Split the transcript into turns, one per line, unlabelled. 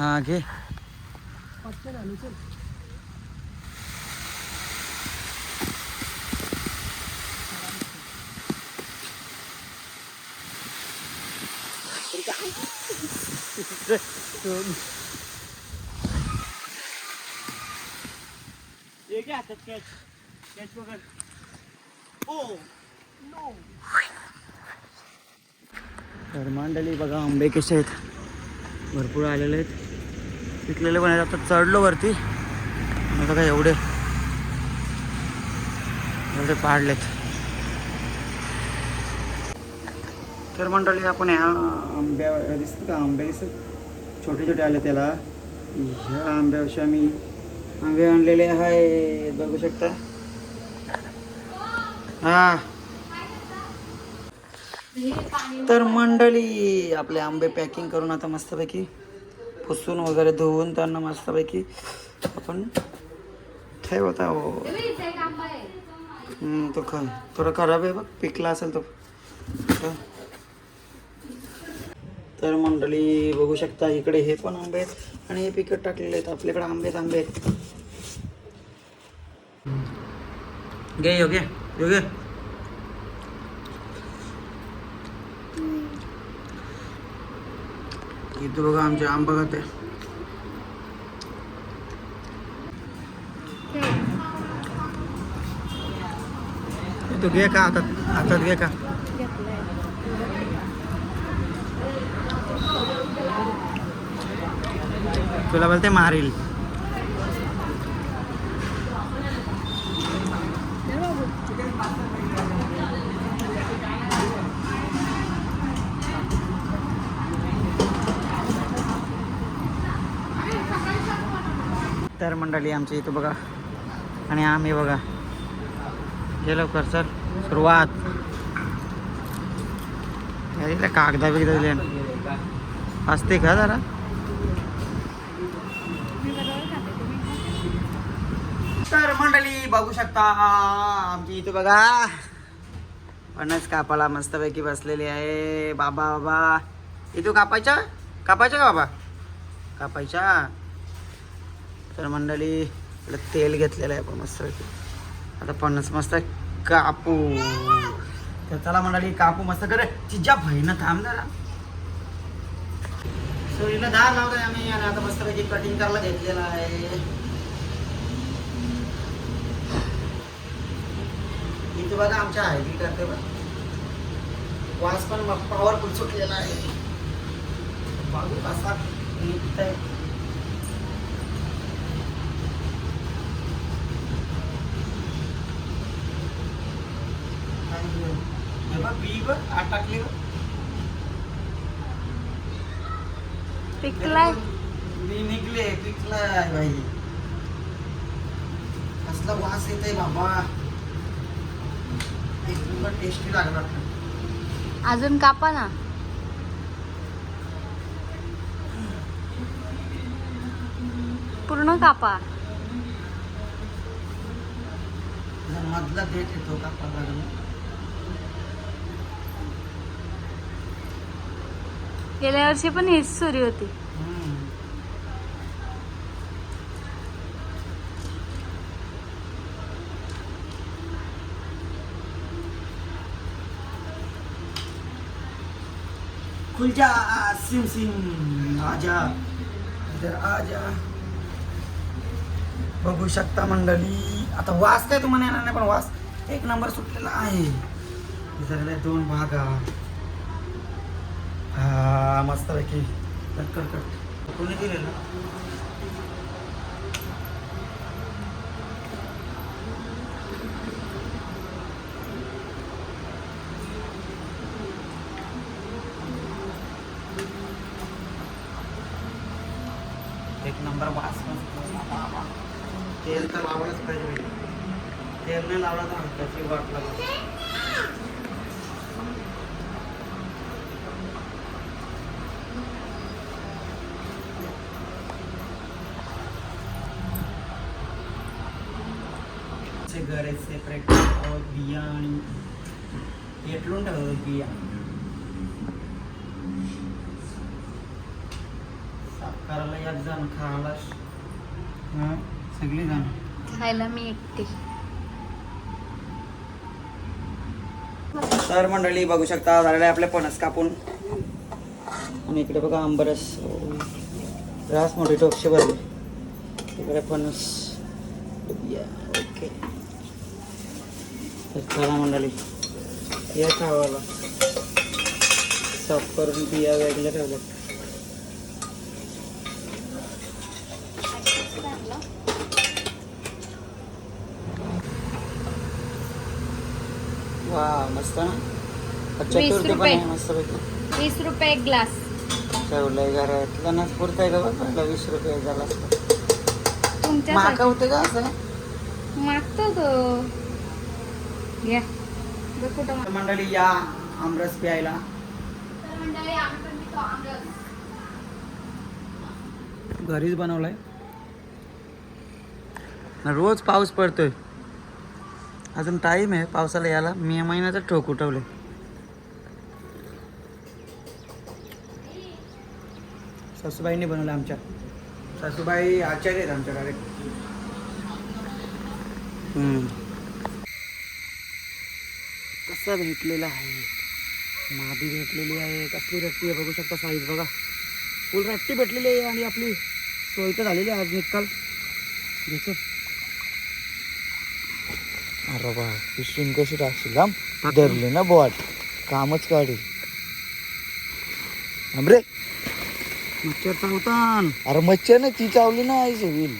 हा घे तर मांडली बघा आंबे कसे आहेत भरपूर आलेले आहेत पिकलेले पण आहेत. आता चढलो वरती. आणि बघा एवढे. एवढे पाडलेत. तर मंडळी आपण ह्या आंब्या दिसत का? आंबे दिसत छोटे छोटे आले त्याला. ह्या आंब्याविषयी आम्ही आंबे आणलेले आहे बघू शकता. हा. तर मंडळी आपले आंबे पॅकिंग करून आता मस्तपैकी पुसून वगैरे धुवून त्यांना मस्तपैकी आपण ठेवत आहो तो ख थोडं खराब आहे बघ पिकला असेल तो. तर- मंडळी बघू शकता इकडे हे पण आंबे आहेत आणि हे पिकट टाकलेले आहेत. आपल्याकडे आंबे आंबे आहेत. घे योग्य योग्य यो घे इथं बघा आमच्या आंबा आहे. तू घे का हातात हातात घे का? तुला बोलते मारील. तर मंडळी आमची इथं बघा. आणि आम्ही बघा. हे लवकर सर सुरुवात. अरे कागदा बिगदा दिले. असते का जरा? तर मंडळी बघू शकता आमची इथे बघा. पणच कापाला मस्तपैकी बसलेली आहे. बाबा बाबा. इथं कापायच्या कापायच्या का बाबा? कापायच्या तर मंडळी इकडे तेल घेतलेलं आहे आपण मस्त आता पन्नास मस्त कापू. तर चला मंडळी कापू मस्त करे. तिच्या बहिणं थांब जरा. सो हिला दहा लावलाय आम्ही आणि आता मस्त पैकी कटिंग करायला घेतलेलं आहे. इथे बघा आमच्या हळदी करते बघ. वास पण पॉवरफुल सुटलेला आहे. बघू कसा निघत आहे
पिकलाय
बी निघले पिकलाय बाई. कसला वास येतोय बाबा. एक नंबर टेस्टी लागणार
अजून कापा ना. पूर्ण कापा.
मधला देठ येतो का? लागला
गेल्या वर्षी पण हीच सुरी होती.
हम्म. सिम सिम आजा इधर आजा. बघू शकता मंडळी आता वास काय तुम्हाला येणार नाही पण वास एक नंबर सुटलेला आहे. दोन भागा. हा मस्त पैकी कट कट. कोणी दिलेलं एक नंबर वास तेल तर लावलंच पाहिजे तेल नाही लावलं तर हलक्याची वाट लागते आहे सेपरेट बिया आणि पेटलून ठेवतात बिया. साफ करायला एक जण खायला हं, सगळी जण.
खायला मी एकटी.
तर मंडळी बघू शकता झालेले आपले फणस कापून. आणि इकडे बघा आंबरस. रास मोठी टोपशे भरले. इकडे फणस या, ओके. चला मंडळी या खावाला साफ करून बिया वेगळ्या ठेवल्या. वा मस्त ना?
वीस रुपये.
मस्त
वीस रुपये एक ग्लास.
ठेवलंय घरातलं ना पुरतं आहे का बघ पहिला वीस रुपये
तुमच्या
माका होते का असं?
मागतो तो
तर मंडळी या आमरस प्यायला. घरीच बनवलाय. रोज पाऊस पडतोय. अजून टाइम आहे पावसाला यायला. मे महिन्याचा ठोक उठवले. सासूबाईंनी बनवलं आमच्या. सासूबाई आचार्य आहेत आमच्या डायरेक्ट कसा भेटलेला आहे? मादी भेटलेली आहे. कसली रट्टी आहे? बघू शकता साईज बघा. फुल रट्टी भेटलेली आहे आणि आपली सोय तर झालेली आहे आज निकाल. घ्यायचं
अरे बा पिशवीन कशी टाकशील लांब धरली ना बोट कामच काढी. रे
मच्छर चावतान
अरे मच्छर ना ती चावली ना आईचे व्हील